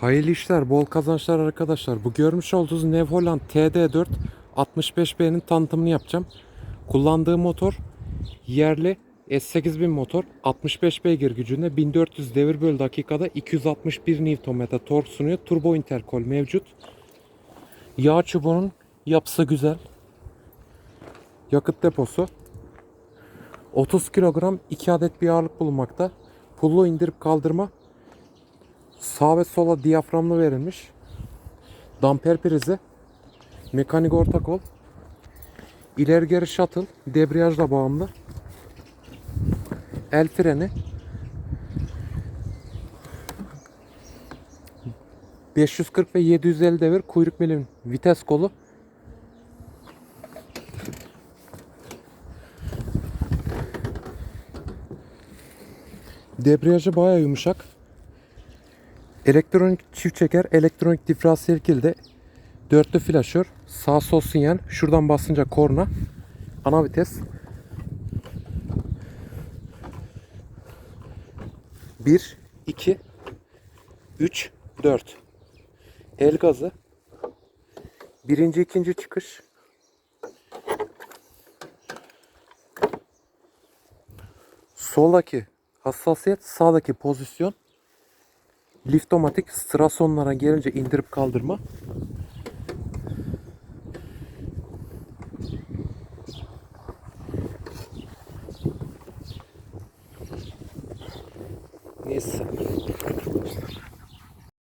Hayırlı işler, bol kazançlar arkadaşlar. Bu görmüş olduğunuz New Holland TD4 65B'nin tanıtımını yapacağım. Kullandığı motor yerli S8000 motor 65 beygir gücünde 1400 devir bölü dakikada 261 Nm tork sunuyor. Turbo interkol mevcut. Yağ çubuğunun yapısı güzel. Yakıt deposu 30 kilogram 2 adet bir ağırlık bulunmakta. Pullu indirip kaldırma Sağ ve sola diyaframlı verilmiş. Damper prizi. Mekanik orta kol. İleri geri shuttle. Debriyajla bağımlı. El freni. 540 ve 750 devir kuyruk milim vites kolu. Debriyajı baya yumuşak. Elektronik çift çeker, elektronik diferansiyel kilidi, dörtlü flaşör, sağ sol sinyal, şuradan basınca korna, ana vites. 1, 2, 3, 4. El gazı. Birinci, ikinci çıkış. Soldaki hassasiyet, sağdaki pozisyon. Liftomatik sıra gelince indirip kaldırma. Neyse.